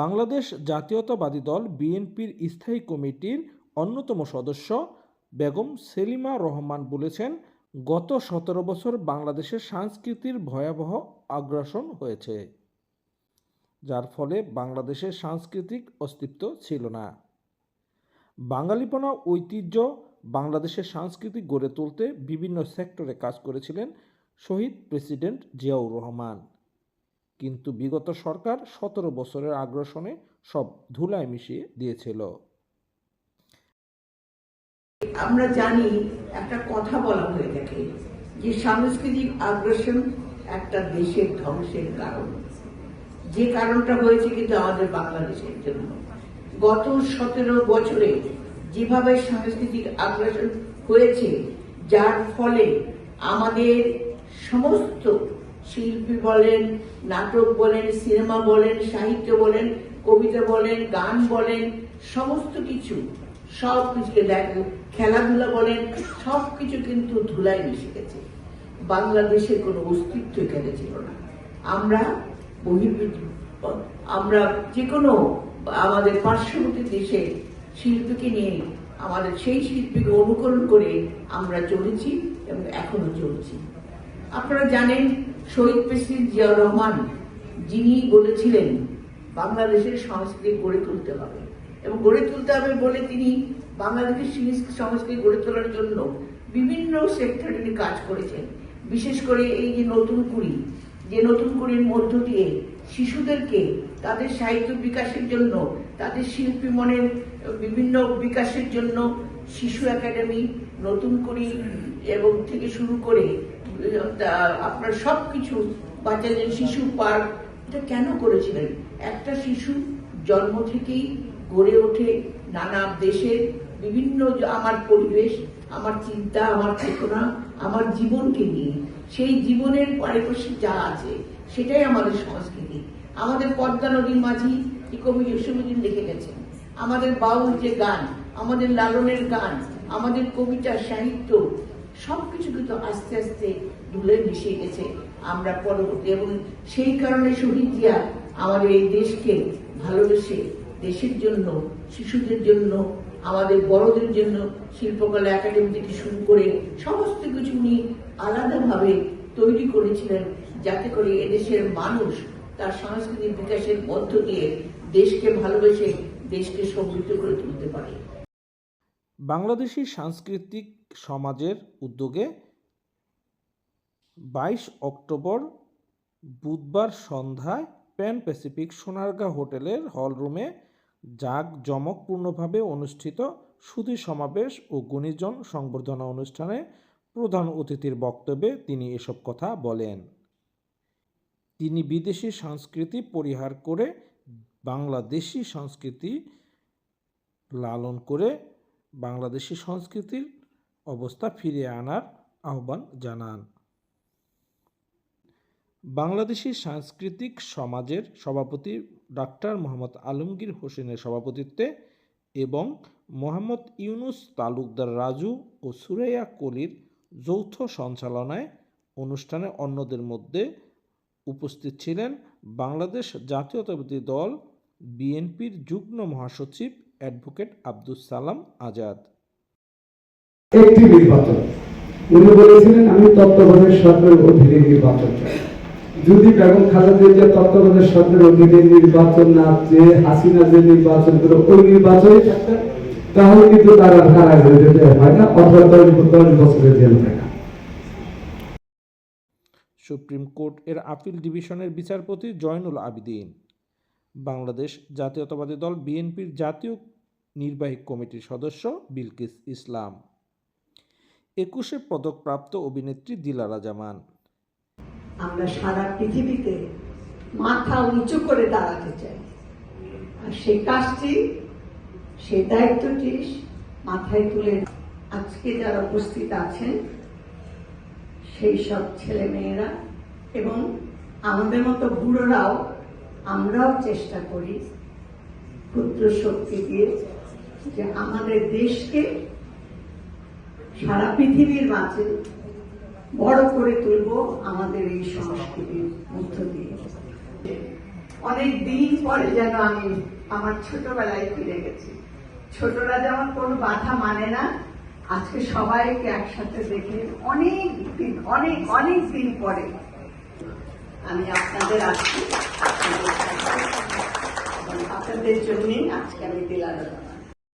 বাংলাদেশ জাতীয়তাবাদী দল বিএনপির স্থায়ী কমিটির অন্যতম সদস্য বেগম সেলিমা রহমান বলেছেন, গত সতেরো বছর বাংলাদেশের সংস্কৃতির ভয়াবহ আগ্রাসন হয়েছে, যার ফলে বাংলাদেশের সাংস্কৃতিক অস্তিত্ব ছিল না। বাঙালিপনা ঐতিহ্য বাংলাদেশের সংস্কৃতি গড়ে তুলতে বিভিন্ন সেক্টরে কাজ করেছিলেন শহীদ প্রেসিডেন্ট জিয়াউর রহমান। কিন্তু বিগত সরকার সতেরো বছরের আগ্রাসনে সব ধুলায় মিশিয়ে দিয়েছিল। আমরা জানি একটা কথা বলা হয়ে থাকে যে সাংস্কৃতিক আগ্রাসন একটা দেশের ধ্বংসের কারণ। যে কারণটা হয়েছে কিন্তু আমাদের বাংলাদেশের জন্য। গত সতেরো বছরে যেভাবে সাংস্কৃতিক আগ্রাসন হয়েছে, যার ফলে আমাদের সমস্ত শিল্পী বলেন, নাটক বলেন, সিনেমা বলেন, সাহিত্য বলেন, কবিতা বলেন, গান বলেন, সমস্ত কিছু সব কিছুকে দেখো, খেলাধুলা বলেন, সব কিছু কিন্তু ধুলায় মিশে গেছে। বাংলাদেশের কোনো অস্তিত্ব এখানে ছিল না। আমরা বহির্ভূত, আমরা যে কোনো আমাদের পার্শ্ববর্তী দেশে শিল্পীকে নিয়ে, আমাদের সেই শিল্পীকে অনুকরণ করে আমরা চলেছি এবং এখনও চলছি। আপনারা জানেন শহীদ প্রেসিডেন্ট জিয়াউর রহমান যিনি বলেছিলেন, বাংলাদেশের সংস্কৃতি গড়ে তুলতে হবে। এবং গড়ে তুলতে হবে বলে তিনি বাংলাদেশের সংস্কৃতি গড়ে তোলার জন্য বিভিন্ন সেক্টরে তিনি কাজ করেছেন। বিশেষ করে এই যে নতুন কুড়ি, যে নতুন কুড়ির মধ্য দিয়ে শিশুদেরকে তাদের সাহিত্য বিকাশের জন্য, তাদের শিল্পী মনের বিভিন্ন বিকাশের জন্য শিশু একাডেমি, নতুন কুড়ি এবং থেকে শুরু করে আপনার সবকিছু, বাচ্চাদের শিশু পার্ক এটা কেন করেছিলেন? একটা শিশু জন্ম থেকেই গড়ে ওঠে নানা দেশের বিভিন্ন আমার পরিবেশ, আমার চিন্তা, আমার চেতনা, আমার জীবনকে নিয়ে। সেই জীবনের পারিপার্শ্বিক যা আছে, সেটাই আমাদের সংস্কৃতি। আমাদের পদ্মা নদীর মাঝি কবি জসীমুদ্দিন লিখে গেছেন, আমাদের বাউল যে গান, আমাদের লালনের গান, আমাদের কবিতা সাহিত্য সবকিছু কিন্তু আস্তে আস্তে ধুলে মিশে গেছে। আমরা পরবর্তী এবং সেই কারণে শহীদ জিয়া আমাদের এই দেশকে ভালোবেসে, দেশের জন্য, শিশুদের জন্য, আমাদের বড়দের জন্য শিল্পকলা একাডেমি থেকে শুরু করে সমস্ত কিছু উনি আলাদাভাবে তৈরি করেছিলেন যাতে করে এদেশের মানুষ তার সাংস্কৃতিক বিকাশের মধ্য দিয়ে দেশকে ভালোবেসে দেশকে সমৃদ্ধ করে তুলতে পারে। বাংলাদেশি সাংস্কৃতিক সমাজের উদ্যোগে বাইশ অক্টোবর বুধবার সন্ধ্যায় প্যান প্যাসিফিক সোনারগাঁ হোটেলের হলরুমে জাঁকজমকপূর্ণভাবে অনুষ্ঠিত সুধী সমাবেশ ও গুণীজন সংবর্ধনা অনুষ্ঠানে প্রধান অতিথির বক্তব্যে তিনি এসব কথা বলেন। তিনি বিদেশি সংস্কৃতি পরিহার করে বাংলাদেশি সংস্কৃতি লালন করে বাংলাদেশি সংস্কৃতির অবস্থা ফিরিয়ে আনার আহ্বান জানান। বাংলাদেশি সাংস্কৃতিক সমাজের সভাপতি ডাক্তার মোহাম্মদ আলমগীর হোসেনের সভাপতিত্বে এবং মোহাম্মদ ইউনুস তালুকদার রাজু ও সুরাইয়া কলির যৌথ সঞ্চালনায় অনুষ্ঠানে অন্যদের মধ্যে উপস্থিত ছিলেন বাংলাদেশ জাতীয়তাবাদী দল, বিএনপির যুগ্ম মহাসচিব অ্যাডভোকেট আব্দুস সালাম আজাদ। একটি নির্বাচন। উনি বলেছিলেন আমি তত্ত্বাবধায়ক সরকারের অধীনে নির্বাচন চাই। যদি বেগম খালেদা জিয়া তত্ত্বাবধায়ক সরকারের অধীনে নির্বাচন না চেয়ে হাসিনা যে নির্বাচন করে ওই নির্বাচনে থাকতেন তাহলে কিন্তু তারা ধারা হয়ে যেতে হয় না অথবা দশ বছরের জেল থাকা সুপ্রিম কোর্ট এর আপিল ডিভিশনের বিচারপতি জয়নুল আবিদিন। বাংলাদেশ জাতীয়তাবাদী দল বিএনপির জাতীয় নির্বাহী কমিটির সদস্য বিলকিস ইসলাম। একুশে পদকপ্রাপ্ত অভিনেত্রী দিলারা জামান। আমরা সারা পৃথিবীতে মাথা উঁচু করে দাঁড়াতে চাই। আর সেই কাজটি, সেই দায়িত্বটি মাথায় তুলে আজকে যারা উপস্থিত আছেন, সেই সব ছেলে মেয়েরা এবং আমাদের মতো বুড়োরাও আমরাও চেষ্টা করি ক্ষুদ্র শক্তি দিয়ে যে আমাদের দেশকে সারা পৃথিবীর মাঝে বড় করে তুলব আমাদের এই সংস্কৃতির মধ্য দিয়ে। অনেক দিন পরে যেন আমি আমার ছোটবেলায় ফিরে গেছি। ছোটরা যেমন কোনো বাধা মানে না, আজকে সবাইকে একসাথে দেখে অনেক দিন, অনেক অনেক দিন পরে আমি আপনাদের আজকে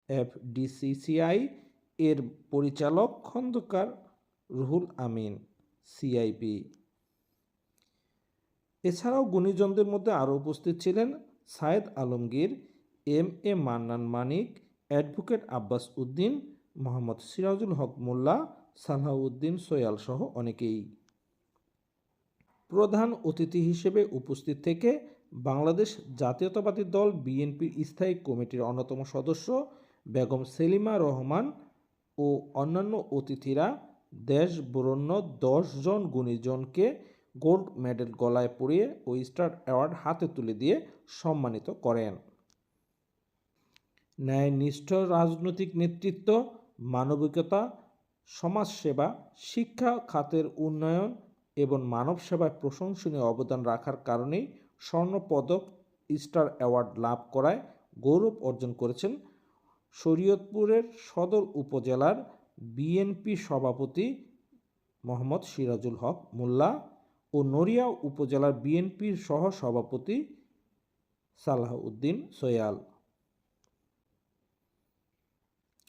এফডিসিসিআই এর পরিচালক খন্দকার রুহুল আমিন, সিআইপি। এছাড়াও গুণীজনদের মধ্যে আরও উপস্থিত ছিলেন Sayed Alamgir, M A Mannan Manik, advocate Abbas Uddin, Mohammad Sirajul Haque Molla, Salahuddin Soyal সহ অনেকেই। প্রধান অতিথি হিসেবে উপস্থিত থেকে বাংলাদেশ জাতীয়তাবাদী দল বিএনপির স্থায়ী কমিটির অন্যতম সদস্য বেগম সেলিমা রহমান ও অন্যান্য অতিথিরা দেশ বরণ্য দশ জন গুণীজনকে গোল্ড মেডেল গলায় পরিয়ে ও স্টার অ্যাওয়ার্ড হাতে তুলে দিয়ে সম্মানিত করেন। ন্যায়নিষ্ঠ রাজনৈতিক নেতৃত্ব, মানবিকতা, সমাজসেবা, শিক্ষা খাতের উন্নয়ন এবং মানব সেবায় প্রশংসনীয় অবদান রাখার কারণেই স্বর্ণপদক স্টার অ্যাওয়ার্ড লাভ করায় গৌরব অর্জন করেছেন শরীয়তপুরের সদর উপজেলার বিএনপি সভাপতি মোহাম্মদ সিরাজুল হক মোল্লা ও নড়িয়া উপজেলার বিএনপির সহ সভাপতি সালাহ উদ্দিন সোয়াল।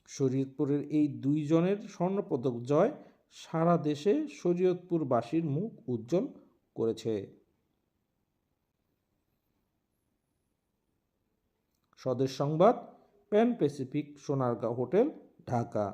শরীয়তপুরের এই দুইজনের স্বর্ণপদক জয় সারা দেশে শরীয়তপুরবাসীর মুখ উজ্জ্বল করেছে। Swadesh Sangbad Pan Pacific Sonargaon hotel Dhaka.